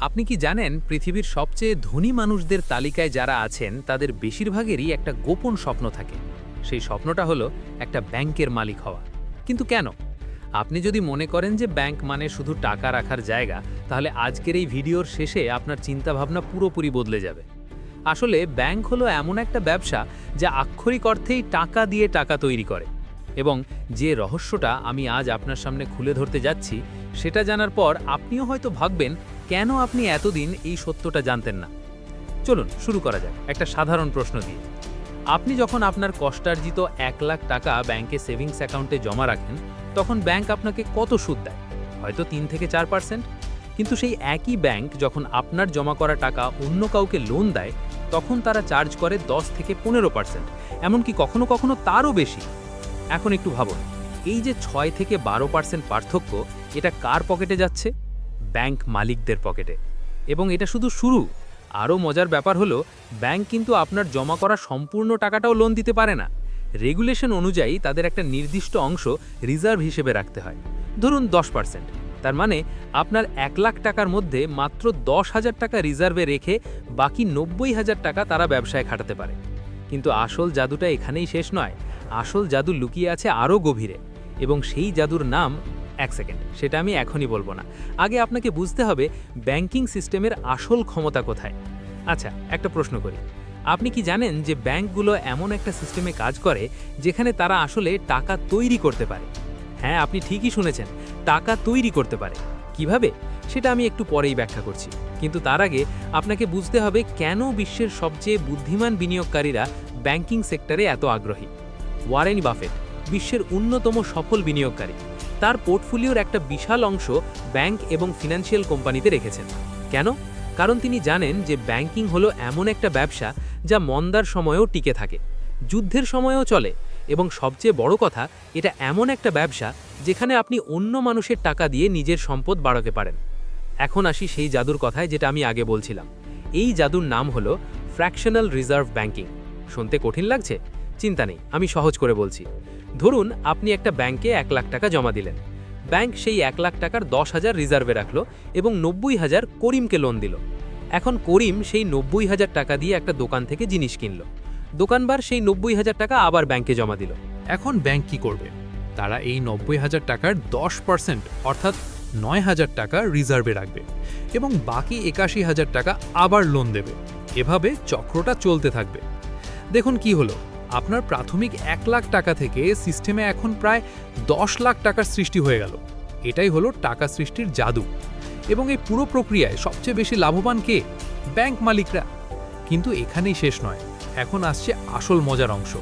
আপনি কি জানেন পৃথিবীর সবচেয়ে ধনী মানুষদের তালিকায় যারা আছেন, তাদের বেশিরভাগেরই একটা গোপন স্বপ্ন থাকে। সেই স্বপ্নটা হলো একটা ব্যাংকের মালিক হওয়া। কিন্তু কেন? আপনি যদি মনে করেন যে ব্যাংক মানে শুধু টাকা রাখার জায়গা, তাহলে আজকের এই ভিডিওর শেষে আপনার চিন্তাভাবনা পুরোপুরি বদলে যাবে। আসলে ব্যাংক হলো এমন একটা ব্যবসা যা আক্ষরিক অর্থেই টাকা দিয়ে টাকা তৈরি করে। এবং যে রহস্যটা আমি আজ আপনার সামনে খুলে ধরতে যাচ্ছি, সেটা জানার পর আপনিও হয়তো ভাববেন কেন আপনি এতদিন এই সত্যটা জানতেন না? চলুন, শুরু করা যাক। একটা সাধারণ প্রশ্ন দিয়ে। আপনি যখন আপনার কষ্টার্জিত এক লাখ টাকা ব্যাংকে সেভিংস অ্যাকাউন্টে জমা রাখেন, তখন ব্যাংক আপনাকে কত সুদ দেয়? হয়তো তিন থেকে চার পার্সেন্ট। কিন্তু সেই একই ব্যাংক যখন আপনার জমা করা টাকা অন্য কাউকে লোন দেয়, তখন তারা চার্জ করে দশ থেকে পনেরো পার্সেন্ট। এমনকি কখনো কখনো তারও বেশি। এখন একটু ভাবুন, এই যে ছয় থেকে বারো পার্সেন্ট পার্থক্য, এটা কার পকেটে যাচ্ছে? ব্যাংক মালিকদের পকেটে। এবং এটা শুধু শুরু। আরও মজার ব্যাপার হলো, ব্যাংক কিন্তু আপনার জমা করা সম্পূর্ণ টাকাটাও লোন দিতে পারে না। রেগুলেশন অনুযায়ী তাদের একটা নির্দিষ্ট অংশ রিজার্ভ হিসেবে রাখতে হয়। ধরুন দশ পার্সেন্ট তার মানে আপনার এক লাখ টাকার মধ্যে মাত্র দশ হাজার টাকা রিজার্ভে রেখে বাকি নব্বই হাজার টাকা তারা ব্যবসায় খাটাতে পারে। কিন্তু আসল জাদুটা এখানেই শেষ নয়। আসল জাদু লুকিয়ে আছে আরও গভীরে। এবং সেই জাদুর নাম এক সেকেন্ড, সেটা আমি এখনই বলব না। আগে আপনাকে বুঝতে হবে ব্যাংকিং সিস্টেমের আসল ক্ষমতা কোথায়। আচ্ছা একটা প্রশ্ন করি। আপনি কি জানেন যে ব্যাংকগুলো এমন একটা সিস্টেমে কাজ করে যেখানে তারা আসলে টাকা তৈরি করতে পারে? হ্যাঁ আপনি ঠিকই শুনেছেন, টাকা তৈরি করতে পারে। কীভাবে? সেটা আমি একটু পরেই ব্যাখ্যা করছি। কিন্তু তার আগে আপনাকে বুঝতে হবে কেন বিশ্বের সবচেয়ে বুদ্ধিমান বিনিয়োগকারীরা ব্যাংকিং সেক্টরে এত আগ্রহী? ওয়ারেন বাফেট, বিশ্বের অন্যতম সফল বিনিয়োগকারী। তার পোর্টফোলিওর একটা বিশাল অংশ ব্যাংক এবং ফিনান্সিয়াল কোম্পানিতে রেখেছেন। কেন? কারণ তিনি জানেন যে ব্যাংকিং হলো এমন একটা ব্যবসা যা মন্দার সময়েও টিকে থাকে, যুদ্ধের সময়েও চলে এবং সবচেয়ে বড় কথা, এটা এমন একটা ব্যবসা যেখানে আপনি অন্য মানুষের টাকা দিয়ে নিজের সম্পদ বাড়াতে পারেন। এখন আসি সেই জাদুর কথায় যেটা আমি আগে বলছিলাম। এই জাদুর নাম হলো ফ্র্যাকশনাল রিজার্ভ ব্যাংকিং শুনতে কঠিন লাগছে? চিন্তা নেই, আমি সহজ করে বলছি। ধরুন, আপনি একটা ব্যাংকে এক লাখ টাকা জমা দিলেন। ব্যাংক সেই এক লাখ টাকার দশ হাজার রিজার্ভে রাখল এবং নব্বই হাজার করিমকে লোন দিল। এখন করিম সেই নব্বই হাজার টাকা দিয়ে একটা দোকান থেকে জিনিস কিনল। দোকানবার সেই নব্বই হাজার টাকা আবার ব্যাংকে জমা দিল। এখন ব্যাংক কি করবে? তারা এই নব্বই হাজার টাকার দশ পার্সেন্ট, অর্থাৎ নয় হাজার টাকা রিজার্ভে রাখবে এবং বাকি একাশি হাজার টাকা আবার লোন দেবে। এভাবে চক্রটা চলতে থাকবে। দেখুন কি হলো। আপনার প্রাথমিক এক লাখ টাকা থেকে সিস্টেমে এখন প্রায় দশ লাখ টাকার সৃষ্টি হয়ে গেল। এটাই হলো টাকা সৃষ্টির জাদু। এবং এই পুরো প্রক্রিয়ায় সবচেয়ে বেশি লাভবান কে? ব্যাংক মালিকরা। কিন্তু এখানেই শেষ নয়। এখন আসছে আসল মজার অংশ।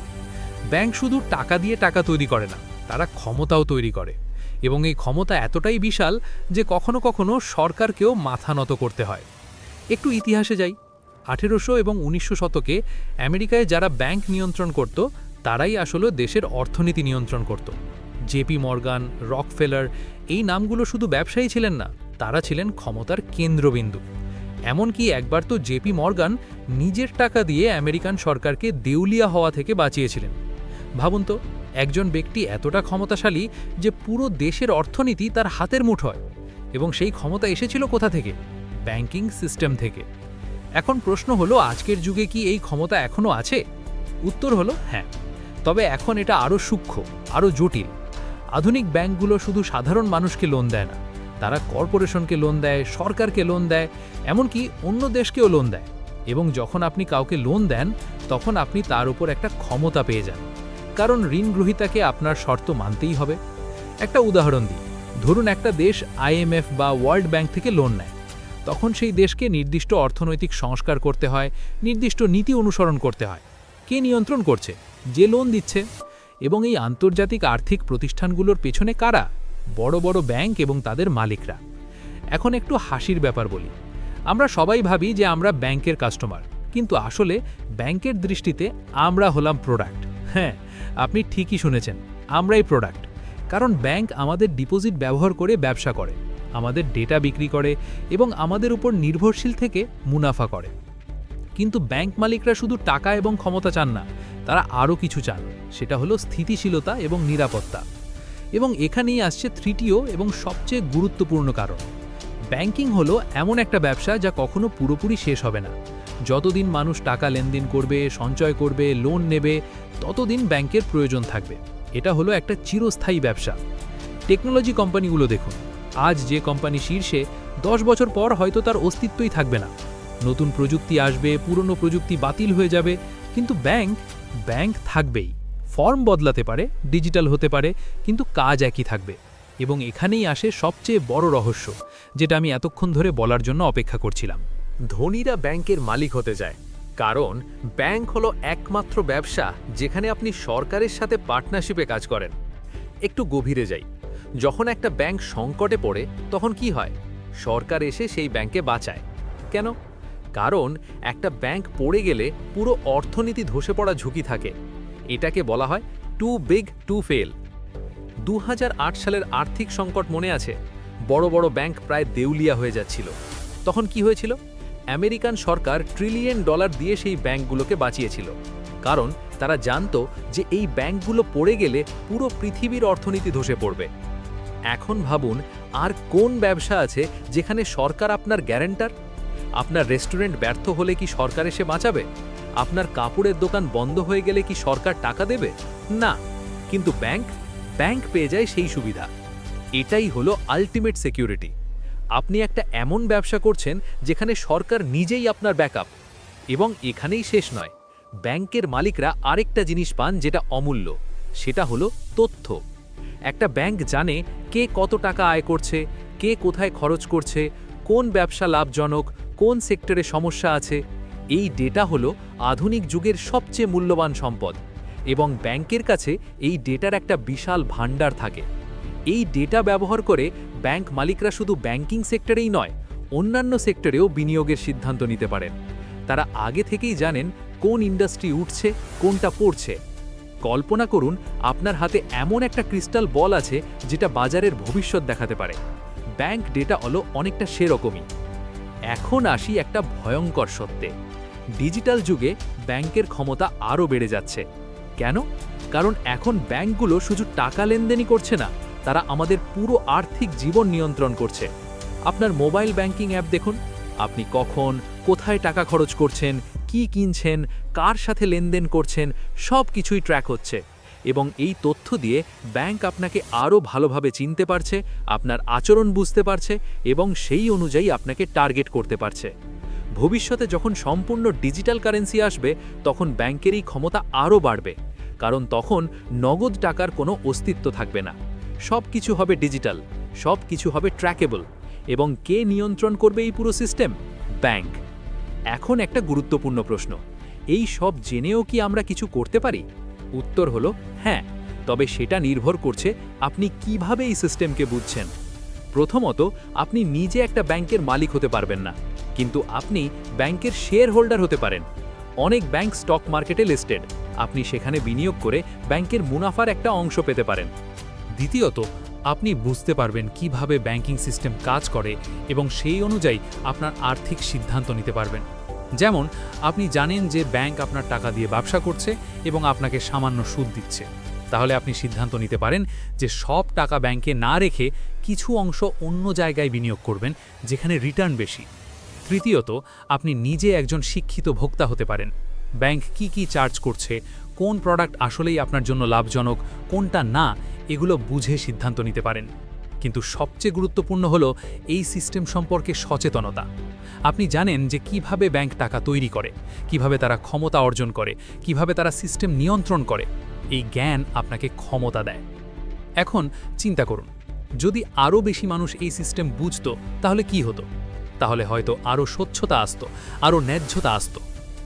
ব্যাংক শুধু টাকা দিয়ে টাকা তৈরি করে না, তারা ক্ষমতাও তৈরি করে। এবং এই ক্ষমতা এতটাই বিশাল যে কখনো কখনো সরকারকেও মাথা নত করতে হয়। একটু ইতিহাসে যাই। আঠেরোশো এবং উনিশশো শতকে আমেরিকায় যারা ব্যাংক নিয়ন্ত্রণ করত, তারাই আসলে দেশের অর্থনীতি নিয়ন্ত্রণ করত। জেপি মর্গান, রকফেলার এই নামগুলো শুধু ব্যবসায়ী ছিলেন না, তারা ছিলেন ক্ষমতার কেন্দ্রবিন্দু। এমনকি একবার তো জেপি মর্গান নিজের টাকা দিয়ে আমেরিকান সরকারকে দেউলিয়া হওয়া থেকে বাঁচিয়েছিলেন। ভাবুন তো, একজন ব্যক্তি এতটা ক্ষমতাশালী যে পুরো দেশের অর্থনীতি তার হাতের মুঠোয়, এবং সেই ক্ষমতা এসেছিল কোথা থেকে? ব্যাংকিং সিস্টেম থেকে। এখন প্রশ্ন হলো, আজকের যুগে কি এই ক্ষমতা এখনও আছে? উত্তর হলো হ্যাঁ। তবে এখন এটা আরও সূক্ষ্ম আরও জটিল। আধুনিক ব্যাংকগুলো শুধু সাধারণ মানুষকে লোন দেয় না, তারা কর্পোরেশনকে লোন দেয়, সরকারকে লোন দেয়, এমনকি অন্য দেশকেও লোন দেয়। এবং যখন আপনি কাউকে লোন দেন, তখন আপনি তার উপর একটা ক্ষমতা পেয়ে যান। কারণ ঋণ গ্রহীতাকে আপনার শর্ত মানতেই হবে। একটা উদাহরণ দিই, ধরুন একটা দেশ আইএমএফ বা ওয়ার্ল্ড ব্যাংক থেকে লোন নেয়। তখন সেই দেশকে নির্দিষ্ট অর্থনৈতিক সংস্কার করতে হয়, নির্দিষ্ট নীতি অনুসরণ করতে হয়। কে নিয়ন্ত্রণ করছে? যে লোন দিচ্ছে? এবং এই আন্তর্জাতিক আর্থিক প্রতিষ্ঠানগুলোর পেছনে কারা? বড় বড় ব্যাংক এবং তাদের মালিকরা। এখন একটু হাসির ব্যাপার বলি। আমরা সবাই ভাবি যে আমরা ব্যাংকের কাস্টমার। কিন্তু আসলে ব্যাংকের দৃষ্টিতে আমরা হলাম প্রোডাক্ট। হ্যাঁ আপনি ঠিকই শুনেছেন, আমরাই প্রোডাক্ট। কারণ ব্যাংক আমাদের ডিপোজিট ব্যবহার করে ব্যবসা করে। আমাদের ডেটা বিক্রি করে এবং আমাদের উপর নির্ভরশীল থেকে মুনাফা করে। কিন্তু ব্যাংক মালিকরা শুধু টাকা এবং ক্ষমতা চান না, তারা আরও কিছু চান। সেটা হলো স্থিতিশীলতা এবং নিরাপত্তা। এবং এখানেই আসছে তৃতীয় এবং সবচেয়ে গুরুত্বপূর্ণ কারণ। ব্যাংকিং হলো এমন একটা ব্যবসা যা কখনো পুরোপুরি শেষ হবে না। যতদিন মানুষ টাকা লেনদেন করবে, সঞ্চয় করবে, লোন নেবে, ততদিন ব্যাংকের প্রয়োজন থাকবে। এটা হলো একটা চিরস্থায়ী ব্যবসা। টেকনোলজি কোম্পানিগুলো দেখুন। আজ যে কোম্পানি শীর্ষে দশ বছর পর হয়তো তার অস্তিত্বই থাকবে না। নতুন প্রযুক্তি আসবে, পুরনো প্রযুক্তি বাতিল হয়ে যাবে, কিন্তু ব্যাংক ব্যাংক থাকবেই। ফর্ম বদলাতে পারে, ডিজিটাল হতে পারে, কিন্তু কাজ একই থাকবে। এবং এখানেই আসে সবচেয়ে বড় রহস্য, যেটা আমি এতক্ষণ ধরে বলার জন্য অপেক্ষা করছিলাম। ধনীরা ব্যাংকের মালিক হতে যায়, কারণ ব্যাংক হলো একমাত্র ব্যবসা যেখানে আপনি সরকারের সাথে পার্টনারশিপে কাজ করেন। একটু গভীরে যাই। যখন একটা ব্যাংক সংকটে পড়ে, তখন কি হয়? সরকার এসে সেই ব্যাংকে বাঁচায়। কেন? কারণ একটা ব্যাংক পড়ে গেলে পুরো অর্থনীতি ধসে পড়া ঝুঁকি থাকে। এটাকে বলা হয় টু বিগ, টু ফেল। দু হাজার আট সালের আর্থিক সংকট মনে আছে। বড় বড় ব্যাংক প্রায় দেউলিয়া হয়ে যাচ্ছিল। তখন কি হয়েছিল? আমেরিকান সরকার ট্রিলিয়ন ডলার দিয়ে সেই ব্যাংকগুলোকে বাঁচিয়েছিল। কারণ তারা জানতো যে এই ব্যাংকগুলো পড়ে গেলে পুরো পৃথিবীর অর্থনীতি ধসে পড়বে। এখন ভাবুন, আর কোন ব্যবসা আছে যেখানে সরকার আপনার গ্যারেন্টার? আপনার রেস্টুরেন্ট ব্যর্থ হলে কি সরকার এসে বাঁচাবে? আপনার কাপড়ের দোকান বন্ধ হয়ে গেলে কি সরকার টাকা দেবে? না, কিন্তু ব্যাংক ব্যাংক পেয়ে যায় সেই সুবিধা। এটাই হলো আলটিমেট সিকিউরিটি আপনি একটা এমন ব্যবসা করছেন যেখানে সরকার নিজেই আপনার ব্যাকআপ এবং এখানেই শেষ নয়, ব্যাংকের মালিকরা আরেকটা জিনিস পান যেটা অমূল্য, সেটা হলো তথ্য। একটা ব্যাংক জানে কে কত টাকা আয় করছে, কে কোথায় খরচ করছে, কোন ব্যবসা লাভজনক, কোন সেক্টরে সমস্যা আছে। এই ডেটা হলো আধুনিক যুগের সবচেয়ে মূল্যবান সম্পদ এবং ব্যাংকের কাছে এই ডেটার একটা বিশাল ভাণ্ডার থাকে। এই ডেটা ব্যবহার করে ব্যাংক মালিকরা শুধু ব্যাংকিং সেক্টরেই নয়, অন্যান্য সেক্টরেও বিনিয়োগের সিদ্ধান্ত নিতে পারেন। তারা আগে থেকেই জানেন কোন ইন্ডাস্ট্রি উঠছে, কোনটা পড়ছে। কল্পনা করুন, আপনার হাতে এমন একটা ক্রিস্টাল বল আছে যেটা বাজারের ভবিষ্যৎ দেখাতে পারে। ব্যাংক ডেটা হলো অনেকটা সেরকমই। এখন আসি একটা ভয়ঙ্কর সত্যে। ডিজিটাল যুগে ব্যাংকের ক্ষমতা আরও বেড়ে যাচ্ছে। কেন? কারণ এখন ব্যাংকগুলো শুধু টাকা লেনদেনই করছে না, তারা আমাদের পুরো আর্থিক জীবন নিয়ন্ত্রণ করছে। আপনার মোবাইল ব্যাংকিং অ্যাপ দেখুন। আপনি কখন, কোথায় টাকা খরচ করছেন কি কিনছেন, কার সাথে লেনদেন করছেন, সব কিছুই ট্র্যাক হচ্ছে। এবং এই তথ্য দিয়ে ব্যাংক আপনাকে আরও ভালোভাবে চিনতে পারছে, আপনার আচরণ বুঝতে পারছে এবং সেই অনুযায়ী আপনাকে টার্গেট করতে পারছে। ভবিষ্যতে যখন সম্পূর্ণ ডিজিটাল কারেন্সি আসবে, তখন ব্যাংকের এই ক্ষমতা আরও বাড়বে। কারণ তখন নগদ টাকার কোনো অস্তিত্ব থাকবে না। সব কিছু হবে ডিজিটাল সব কিছু হবে ট্র্যাকেবল এবং কে নিয়ন্ত্রণ করবে এই পুরো সিস্টেম ব্যাংক এখন একটা গুরুত্বপূর্ণ প্রশ্ন। এই সব জেনেও কি আমরা কিছু করতে পারি? উত্তর হলো হ্যাঁ তবে সেটা নির্ভর করছে আপনি কীভাবে এই সিস্টেমকে বুঝছেন। প্রথমত, আপনি নিজে একটা ব্যাংকের মালিক হতে পারবেন না, কিন্তু আপনি ব্যাংকের শেয়ার হোল্ডার হতে পারেন। অনেক ব্যাংক স্টক মার্কেটে লিস্টেড, আপনি সেখানে বিনিয়োগ করে ব্যাংকের মুনাফার একটা অংশ পেতে পারেন। দ্বিতীয়ত আপনি বুঝতে পারবেন কীভাবে ব্যাংকিং সিস্টেম কাজ করে এবং সেই অনুযায়ী আপনার আর্থিক সিদ্ধান্ত নিতে পারবেন। যেমন, আপনি জানেন যে ব্যাংক আপনার টাকা দিয়ে ব্যবসা করছে এবং আপনাকে সামান্য সুদ দিচ্ছে। তাহলে আপনি সিদ্ধান্ত নিতে পারেন যে সব টাকা ব্যাংকে না রেখে কিছু অংশ অন্য জায়গায় বিনিয়োগ করবেন, যেখানে রিটার্ন বেশি। তৃতীয়ত, আপনি নিজে একজন শিক্ষিত ভোক্তা হতে পারেন। ব্যাংক কি কি চার্জ করছে, কোন প্রোডাক্ট আসলেই আপনার জন্য লাভজনক, কোনটা না এগুলো বুঝে সিদ্ধান্ত নিতে পারেন। কিন্তু সবচেয়ে গুরুত্বপূর্ণ হলো এই সিস্টেম সম্পর্কে সচেতনতা। আপনি জানেন যে কীভাবে ব্যাংক টাকা তৈরি করে, কীভাবে তারা ক্ষমতা অর্জন করে, কীভাবে তারা সিস্টেম নিয়ন্ত্রণ করে, এই জ্ঞান আপনাকে ক্ষমতা দেয়। এখন চিন্তা করুন, যদি আরও বেশি মানুষ এই সিস্টেম বুঝত, তাহলে কি হতো? তাহলে হয়তো আরও স্বচ্ছতা আসতো, আরও ন্যায্যতা আসত।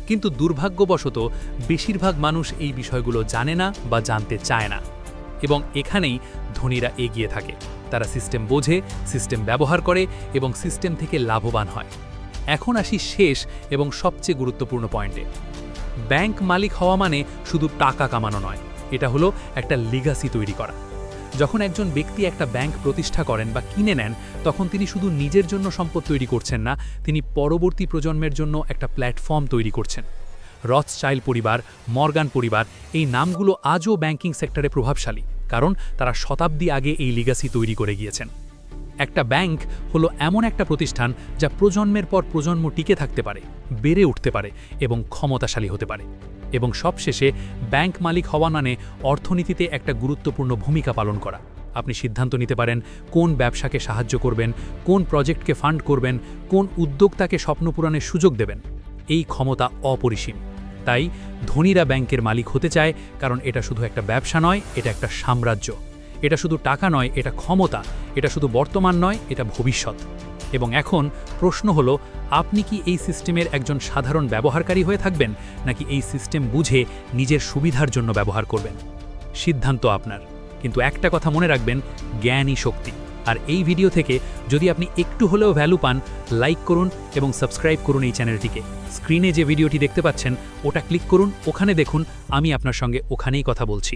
কিন্তু দুর্ভাগ্যবশত, বেশিরভাগ মানুষ এই বিষয়গুলো জানে না বা জানতে চায় না। এবং এখানেই ধনীরা এগিয়ে থাকে। তারা সিস্টেম বোঝে সিস্টেম ব্যবহার করে এবং সিস্টেম থেকে লাভবান হয়। এখন আসি শেষ এবং সবচেয়ে গুরুত্বপূর্ণ পয়েন্টে। ব্যাংক মালিক হওয়া মানে শুধু টাকা কামানো নয়, এটা হলো একটা লিগাসি তৈরি করা। যখন একজন ব্যক্তি একটা ব্যাংক প্রতিষ্ঠা করেন বা কিনে নেন, তখন তিনি শুধু নিজের জন্য সম্পদ তৈরি করছেন না, তিনি পরবর্তী প্রজন্মের জন্য একটা প্ল্যাটফর্ম তৈরি করছেন। রথচাইল্ড পরিবার, মর্গান পরিবার, এই নামগুলো আজও ব্যাংকিং সেক্টরে প্রভাবশালী, কারণ তারা শতাব্দী আগে এই লিগাসি তৈরি করে গিয়েছেন। একটা ব্যাংক হলো এমন একটা প্রতিষ্ঠান যা প্রজন্মের পর প্রজন্ম টিকে থাকতে পারে, বেড়ে উঠতে পারে এবং ক্ষমতাশালী হতে পারে। এবং সবশেষে ব্যাংক মালিক হওয়া মানে অর্থনীতিতে একটা গুরুত্বপূর্ণ ভূমিকা পালন করা। আপনি সিদ্ধান্ত নিতে পারেন কোন ব্যবসাকে সাহায্য করবেন, কোন প্রজেক্টকে ফান্ড করবেন, কোন উদ্যোক্তাকে স্বপ্ন পূরণের সুযোগ দেবেন। এই ক্ষমতা অপরিসীম। তাই ধনীরা ব্যাংকের মালিক হতে চায় কারণ এটা শুধু একটা ব্যবসা নয়, এটা একটা সাম্রাজ্য। এটা শুধু টাকা নয়, এটা ক্ষমতা। এটা শুধু বর্তমান নয়, এটা ভবিষ্যৎ। এবং এখন প্রশ্ন হলো, আপনি কি এই সিস্টেমের একজন সাধারণ ব্যবহারকারী হয়ে থাকবেন, নাকি এই সিস্টেম বুঝে নিজের সুবিধার জন্য ব্যবহার করবেন? সিদ্ধান্ত আপনার। কিন্তু একটা কথা মনে রাখবেন জ্ঞানই শক্তি। আর এই ভিডিও থেকে যদি আপনি একটু হলেও ভ্যালু পান লাইক করুন এবং সাবস্ক্রাইব করুন এই চ্যানেলটিকে স্ক্রিনে যে ভিডিওটি দেখতে পাচ্ছেন, ওটা ক্লিক করুন, ওখানে দেখুন, আমি আপনার সঙ্গে ওখানেই কথা বলছি।